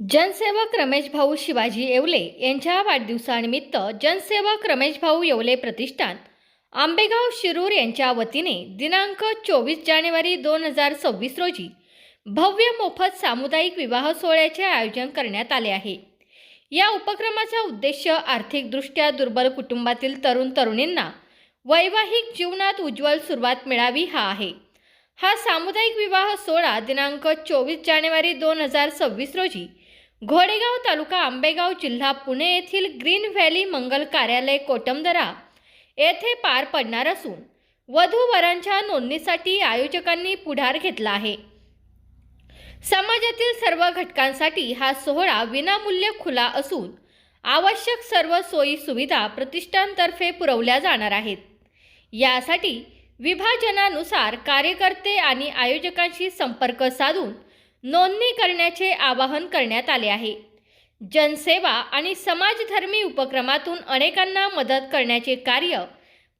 जनसेवक रमेश भाऊ शिवाजी येवले यांच्या वाढदिवसानिमित्त जनसेवक रमेश भाऊ येवले प्रतिष्ठान आंबेगाव शिरूर यांच्या वतीने दिनांक चोवीस जानेवारी दोन हजार सव्वीस रोजी भव्य मोफत सामुदायिक विवाह सोहळ्याचे आयोजन करण्यात आले आहे. या उपक्रमाचा उद्देश आर्थिकदृष्ट्या दुर्बल कुटुंबातील तरुण तरुणींना वैवाहिक जीवनात उज्ज्वल सुरुवात मिळावी हा आहे. हा सामुदायिक विवाह सोहळा दिनांक चोवीस जानेवारी दोन हजार सव्वीस रोजी घोडेगाव तालुका आंबेगाव जिल्हा पुणे येथील ग्रीन व्हॅली मंगल कार्यालय कोटमदरा येथे पार पडणार असून वधू वरांच्या नोंदणीसाठी आयोजकांनी पुढार घेतला आहे. समाजातील सर्व घटकांसाठी हा सोहळा विनामूल्य खुला असून आवश्यक सर्व सोयी सुविधा प्रतिष्ठानतर्फे पुरवल्या जाणार आहेत. यासाठी विभाजनानुसार कार्यकर्ते आणि आयोजकांशी संपर्क साधून नोंदणी करण्याचे आवाहन करण्यात आले आहे. जनसेवा आणि समाजधर्मी उपक्रमातून अनेकांना मदत करण्याचे कार्य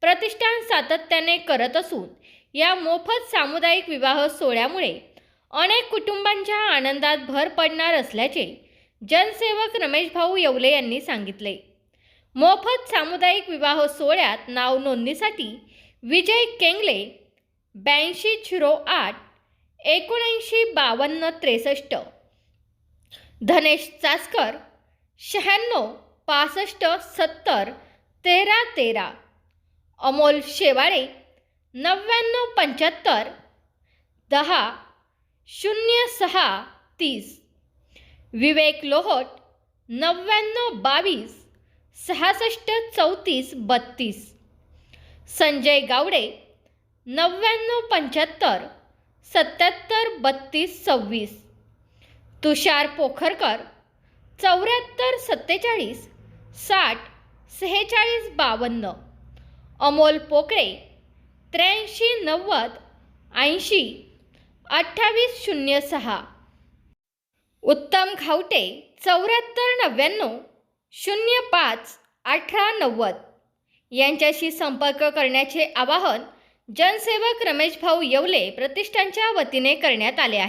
प्रतिष्ठान सातत्याने करत असून या मोफत सामुदायिक विवाह सोहळ्यामुळे अनेक कुटुंबांच्या आनंदात भर पडणार असल्याचे जनसेवक रमेश भाऊ येवले यांनी सांगितले. मोफत सामुदायिक विवाह सोहळ्यात नाव नोंदणीसाठी विजय केंगले ब्याऐंशी झिरो आठ एकोणऐंशी बावन्न त्रेसष्ट. धनेश चासकर शहाण्णव पासष्ट सत्तर तेरा तेरा. अमोल शेवाळे नव्याण्णव पंच्याहत्तर दहा शून्य सहा तीस. विवेक लोहट नव्याण्णव बावीस सहासष्ट चौतीस बत्तीस. संजय गावडे नव्याण्णव पंच्याहत्तर सत्याहत्तर बत्तीस सव्वीस. तुषार पोखरकर चौऱ्याहत्तर सत्तेचाळीस साठ सेहेचाळीस बावन्न. अमोल पोकळे त्र्याऐंशी नव्वद ऐंशी अठ्ठावीस शून्य सहा. उत्तम घावटे चौऱ्याहत्तर नव्याण्णव शून्य पाच अठरा नव्वद. यांच्याशी संपर्क करण्याचे आवाहन जनसेवक रमेश भाऊ येवले प्रतिष्ठानच्या वतीने करण्यात आले आहे.